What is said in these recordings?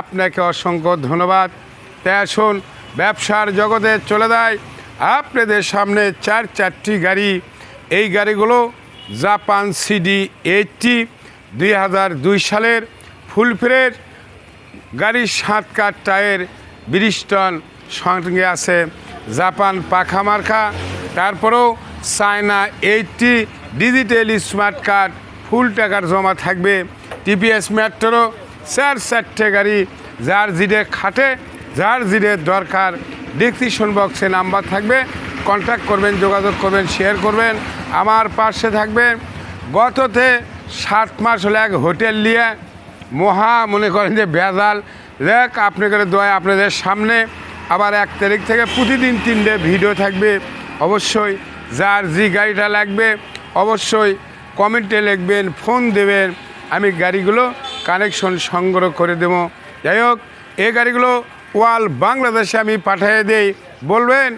আপনাকে অসংখ্য ধন্যবাদ। তাই আসুন, ব্যবসার জগতে চলে যায় আপনাদের সামনে চার চারটি গাড়ি। এই গাড়িগুলো জাপান সিডি এইটটি দুই হাজার দুই সালের ফুল ফ্রেড গাড়ির সাত কাঠ টায়ার ব্রিস্টন সঙ্গে আছে জাপান পাখা মার্কা। তারপরেও China eighty digital smart card, full টাকার জমা থাকবে। টিপিএস মেট্রো চার চারটে গাড়ি, যার জিডে খাটে, যার জিডে দরকার। ডিসক্রিপশন বক্সে নাম্বার থাকবে কন্ট্যাক্ট করবেন, যোগাযোগ করবেন, শেয়ার করবেন। আমার পাশে থাকবেন গততে সাত মাস হলে এক হোটেল নিয়ে মহা মনে করেন যে বেজাল। দেখ আপনাদের দয়া আপনাদের সামনে। আবার এক তারিখ থেকে প্রতিদিন তিনটে ভিডিও থাকবে। অবশ্যই যার যে গাড়িটা লাগবে, অবশ্যই কমেন্টে লিখবেন, ফোন দেবেন। আমি গাড়িগুলো কানেকশন সংগ্রহ করে দেব। যাই হোক এই গাড়িগুলো ওয়াল বাংলাদেশে আমি পাঠিয়ে দেই। বলবেন,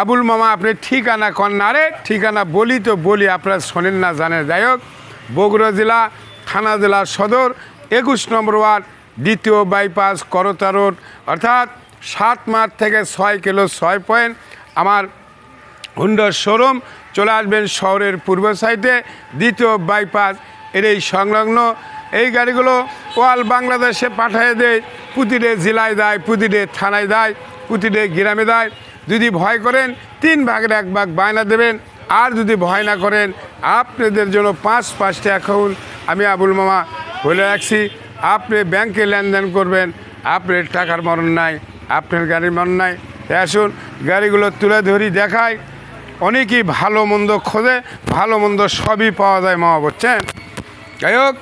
আবুল মামা, আপনি ঠিকানা কন না রে? ঠিকানা বলি তো বলি, আপনারা শোনেন না, জানেন। যাই হোক, বগুড়া জেলা, থানা জেলা সদর, একুশ নম্বর ওয়ার্ড, দ্বিতীয় বাইপাস, করতা রোড, অর্থাৎ সাত মার্চ থেকে ছয় কিলো ছয় পয়েন্ট। আমার হুন্ডার শোরুম, চলে আসবেন শহরের পূর্ব সাইডে, দ্বিতীয় বাইপাস। এর এই সংলগ্ন এই গাড়িগুলো ওয়াল বাংলাদেশে পাঠিয়ে দেয়, প্রতিটি জেলায় দেয়, প্রতিটি থানায় দেয়, প্রতিটি গ্রামে দেয়। যদি ভয় করেন, তিন ভাগের এক ভাগ বায়না দেবেন। আর যদি ভয় না করেন, আপনাদের জন্য পাঁচ পাঁচটা অ্যাকাউন্ট আমি আবুল মামা, বলে রাখছি, আপনি ব্যাংকে লেনদেন করবেন, আপনার টাকার মরণ নাই, আপনার গাড়ির মরণ নাই। আসুন, গাড়িগুলো তুলে ধরি দেখায় অনেকেই ভালো মন্দ খোঁজে, ভালো মন্দ সবই পাওয়া যায় মামা বলছেন যাই হোক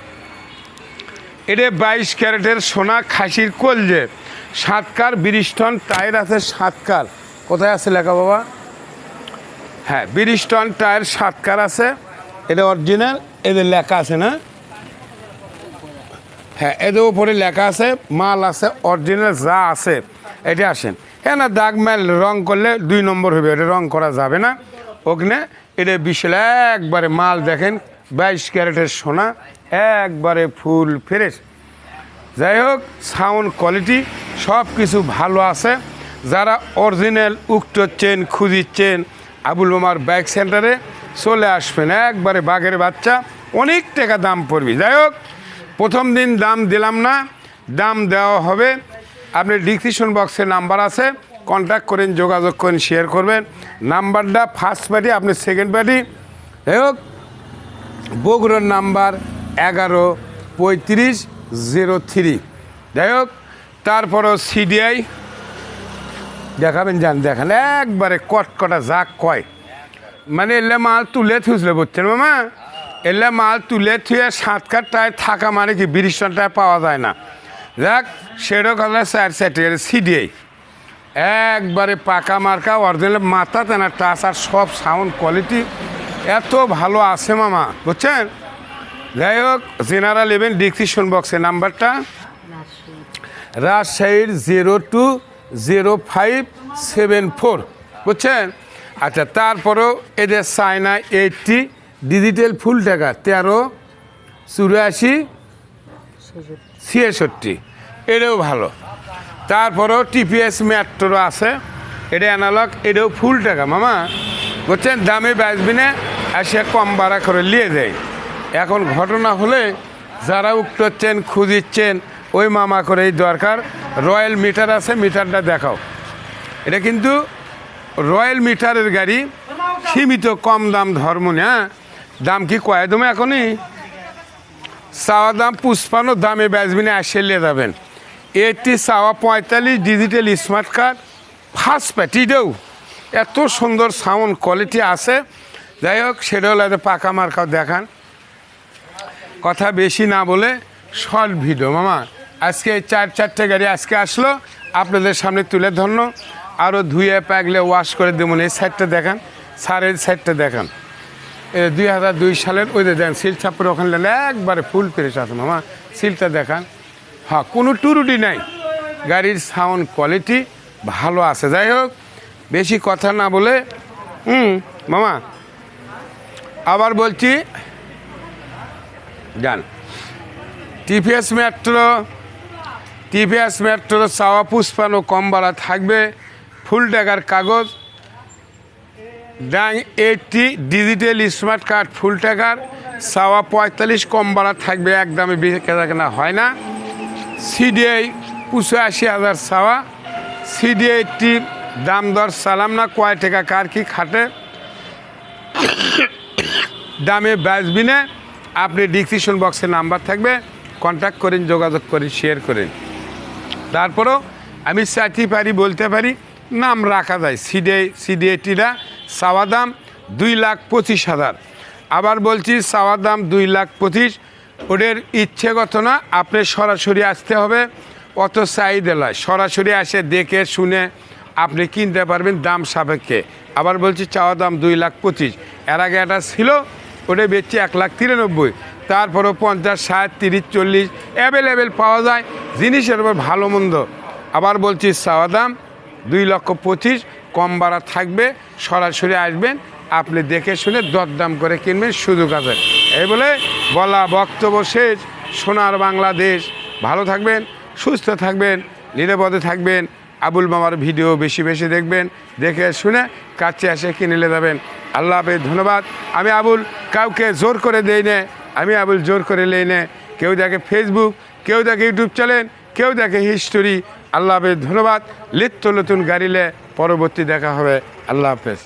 এটা বাইশ ক্যারেটের সোনা খাসির কলজে সাতকার বিরিষ্টন টায়ার আছে সাতকার। কোথায় আছে লেখা বাবা? হ্যাঁ বিরিষ্টন টায়ার সাতকার আছে। এটা অরিজিনাল এদের লেখা আছে না? হ্যাঁ এদের উপরে লেখা আছে, মাল আছে অরিজিনাল যা আছে, এটা আসেন। হ্যাঁ না, দাগ মেল রং করলে দুই নম্বর হবে, এটা রং করা যাবে না। ওখানে এটা বিশাল, একবারে মাল দেখেন, বাইশ ক্যারেটের সোনা। একবারে ফুল ফ্রেশ। যাই হোক, সাউন্ড কোয়ালিটি সব কিছু ভালো আছে। যারা অরিজিনাল উঠচ্ছেন খুঁজিচ্ছেন আবুল মামার বাইক সেন্টারে চলে আসবেন। একবারে বাঘের বাচ্চা, অনেক টাকা দাম পড়বে। যাই হোক, প্রথম দিন দাম দিলাম না, দাম দেওয়া হবে। আপনি ডিসক্রিপশন বক্সে নাম্বার আছে কন্ট্যাক্ট করেন, যোগাযোগ করেন শেয়ার করবেন। নাম্বারটা ফার্স্ট পার্টি আপনি সেকেন্ড পার্টি যাই হোক, বগুড়ার নাম্বার এগারো, পঁয়ত্রিশ, জিরো থ্রি। যাই হোক, তারপরও সিডিআই, দেখাবেন যান দেখান, একবারে কটকটা যাক কয়। মানে এলে মাল তুলে থুসলে বুঝছেন মামা? এলে মাল তুলে থুয়ে সাতকারটায় থাকা মানে কি বিরিশটায় পাওয়া যায় না। যাক, সেরকম হলে চার চারটে সিডিআই। একবারে পাকা মার্কা, অরিজিনাল মাথা তেনা টাচ আর সব সাউন্ড কোয়ালিটি এত ভালো আছে মামা, বুঝছেন? যাই হোক জেনারেল ইভেন ডিসক্রিপশন বক্সে নাম্বারটা। রাজশাহীর zero two zero five seven four, বুঝছেন? আচ্ছা তারপরেও এদের চায়না এইটটি, ডিজিটাল ফুল টাকা তেরো, চুরাশি, ছিয়াষট্টি, এটাও ভালো। তারপরেও টিপিএস মেট্রো আছে, এটা অ্যানালগ, এটাও ফুল টাকা, মামা। বুঝছেন? দামে বাঁচবি না কম ভাড়া করে নিয়ে যায়। এখন ঘটনা হলে যারা উঠছেন খুঁজিচ্ছেন ওই মামা করেই দরকার। রয়্যাল মিটার আছে, মিটারটা দেখাও। এটা কিন্তু রয়্যাল মিটারের গাড়ি, সীমিত কম দাম ধর্ম না। দাম কি কয় দমে এখনই? চাওয়া দাম পুষ্পানো দামে বেচবিনে আসলে যাবেন। এটি চাওয়া পঁয়তাল্লিশ ডিজিটাল স্মার্ট কার্ড, ফার্স্ট প্যাটিটাও এত সুন্দর সাউন্ড কোয়ালিটি আছে। যাই হোক, সেটা হলো পাকা মার্কাও দেখান। কথা বেশি না বলে শর্ট ভিডিও। মামা, আজকে চার, চারটে গাড়ি আজকে আসলো, আপনাদের সামনে তুলে ধরল। আরও ধুয়ে পাকলে ওয়াশ করে দেবো এই সাইডটা দেখান সারের সাইডটা দেখান। দুই হাজার দুই সালের ওই যে দেন, সিল ছাপের ওখানে একবারে ফুল পেরেছে আছে, মামা। সিলটা দেখান। হ্যাঁ কোনো টুরুটি নাই। গাড়ির সাউন্ড কোয়ালিটি ভালো আছে। যাই হোক, বেশি কথা না বলে, হুম, মামা, আবার বলছি যান টিপিএস মেট্রো টিপিএস মেট্রো চাওয়া পুষ্পানো কম ভাড়া থাকবে, ফুল টাকার কাগজ, ডাং এইটটি ডিজিটাল স্মার্ট কার্ড, ফুল টাকার চাওয়া পঁয়তাল্লিশ কম ভাড়া থাকবে একদমে কেনা কেনা হয় না। সিডিআই পঁচাশি হাজার চাওয়া সিডিআইটি দাম দর সালাম না, কয় টাকা, কার কি খাটে? দামে বেচবিনে আপনি ডিসক্রিপশন বক্সে নাম্বার থাকবে কন্ট্যাক্ট করেন, যোগাযোগ করেন শেয়ার করেন। তারপরেও আমি চাইতে পারি বলতে পারি, নাম রাখা যায় সিডিআই সিডিআইটিরা চাওয়া দাম দুই লাখ পঁচিশ হাজার। আবার বলছি, চাওয়া দাম দুই লাখ পঁচিশ, ওদের ইচ্ছেগত না, আপনি সরাসরি আসতে হবে, অত চাহিদা নয় সরাসরি আসে, দেখে, শুনে আপনি কিনতে পারবেন দাম সাপেক্ষে। আবার বলছি, চাওয়া দাম দুই লাখ পঁচিশ। এর আগে একটা ছিল ওটা বেচছে এক লাখ তিরানব্বই। তারপরও পঞ্চাশ, ষাট, তিরিশ, চল্লিশ অ্যাভেলেবেল পাওয়া যায়। জিনিসের উপর ভালো মন্দ। আবার বলছি, চাওয়া দাম দুই লক্ষ পঁচিশ, কম বাড়া থাকবে, সরাসরি আসবেন, আপনি দেখে শুনে দরদাম করে কিনবেন, সুযোগ আছে। এই বলে বলা বক্তব্য শেষ। সোনার বাংলাদেশ। ভালো থাকবেন, সুস্থ থাকবেন, নিরাপদে থাকবেন। আবুল মামার ভিডিও বেশি বেশি দেখবেন, দেখে শুনে কাছে এসে কিনে যাবেন। আল্লাহ হাফেজ, ধন্যবাদ। আমি আবুল কাউকে জোর করে দেই নে, আমি আবুল জোর করে লেই নে। কেউ দেখে ফেসবুক কেউ দেখে ইউটিউব চ্যানেল কেউ দেখে হিস্টোরি আল্লাহ হাফেজ, ধন্যবাদ। লিত্য নতুন গাড়িলে পরবর্তী দেখা হবে। আল্লাহ হাফেজ।